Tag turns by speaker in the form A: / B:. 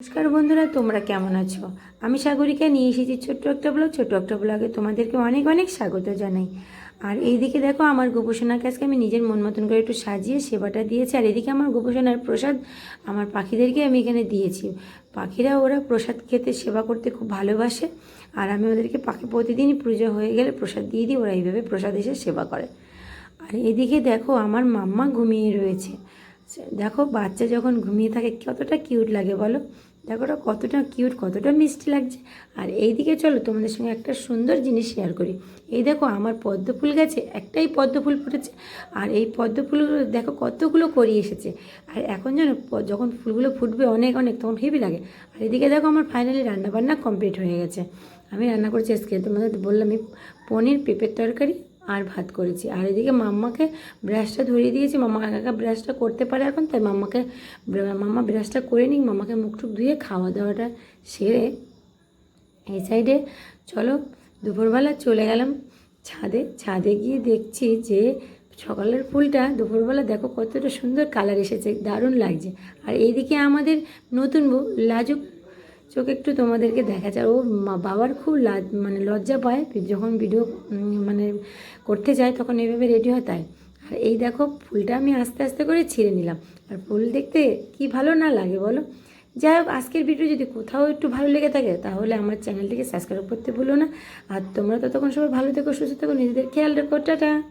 A: নমস্কার বন্ধুরা, তোমরা কেমন আছো? আমি সাগরিকা, নিয়ে এসেছি ছোট্ট একটা ব্লগ ছোট্ট একটা ব্লগে তোমাদেরকে অনেক অনেক স্বাগত জানাই। আর এইদিকে দেখো, আমার গোপোষণার কাছকে আমি নিজের মন মতন করে একটু সাজিয়ে সেবাটা দিয়েছি। আর এদিকে আমার গোপোষণার প্রসাদ আমার পাখিদেরকে আমি এখানে দিয়েছি। পাখিরা ওরা প্রসাদ খেতে, সেবা করতে খুব ভালোবাসে। আর আমি ওদেরকে পাখি প্রতিদিনই পুজো হয়ে গেলে প্রসাদ দিয়ে দিই, ওরা এইভাবে প্রসাদ এসে সেবা করে। আর এদিকে দেখো, আমার মাম্মা ঘুমিয়ে রয়েছে। দেখো, বাচ্চা যখন ঘুমিয়ে থাকে, কতটা কিউট লাগে বলো? দেখো ওটা কতটা কিউট, কতটা মিষ্টি লাগছে। আর এইদিকে চলো, তোমাদের সঙ্গে একটা সুন্দর জিনিস শেয়ার করি। এই দেখো, আমার পদ্ম ফুল গাছে একটাই পদ্ম ফুল ফুটেছে। আর এই পদ্ম ফুলগুলো দেখো, কতগুলো করি এসেছে। আর এখন যেন যখন ফুলগুলো ফুটবে অনেক অনেক, তখন হেভি লাগে। আর এদিকে দেখো, আমার ফাইনালি রান্নাবান্না কমপ্লিট হয়ে গেছে। আমি রান্না করছি আজকে, তোমাদের বললাম আমি পনির পেঁপের তরকারি আর ভাত করেছি। আর এদিকে মাম্মাকে ব্রাশটা ধরিয়ে দিয়েছি। মাম্মা একা ব্রাশটা করতে পারে এখন, তাই মাম্মাকে মাম্মা ব্রাশটা করে নিক। মাম্মাকে মুখ টুক ধুয়ে খাওয়া দাওয়াটা সেরে এই সাইডে চলো দুপুরবেলা চলে গেলাম ছাদে। ছাদে গিয়ে দেখছি যে সকালের ফুলটা দুপুরবেলা দেখো কতটা সুন্দর কালার এসেছে, দারুণ লাগছে। আর এইদিকে আমাদের নতুন বউ, লাজুক চোখ একটু তোমাদেরকে দেখা যায়। ও মা- বাবার খুব লাজ মানে লজ্জা পায় যখন ভিডিও মানে করতে যায়, তখন এইভাবে রেডি হয় তাই। আর এই দেখো, ফুলটা আমি আস্তে আস্তে করে ছিঁড়ে নিলাম। আর ফুল দেখতে কি ভালো না লাগে বলো? যাই হোক, আজকের ভিডিও যদি কোথাও একটু ভালো লেগে থাকে, তাহলে আমার চ্যানেলটিকে সাবস্ক্রাইব করতে ভুলো না। আর তোমরা ততক্ষণ সবাই ভালো থেকো, সুস্থ থেকো, নিজেদের খেয়াল রেখো, টাটা।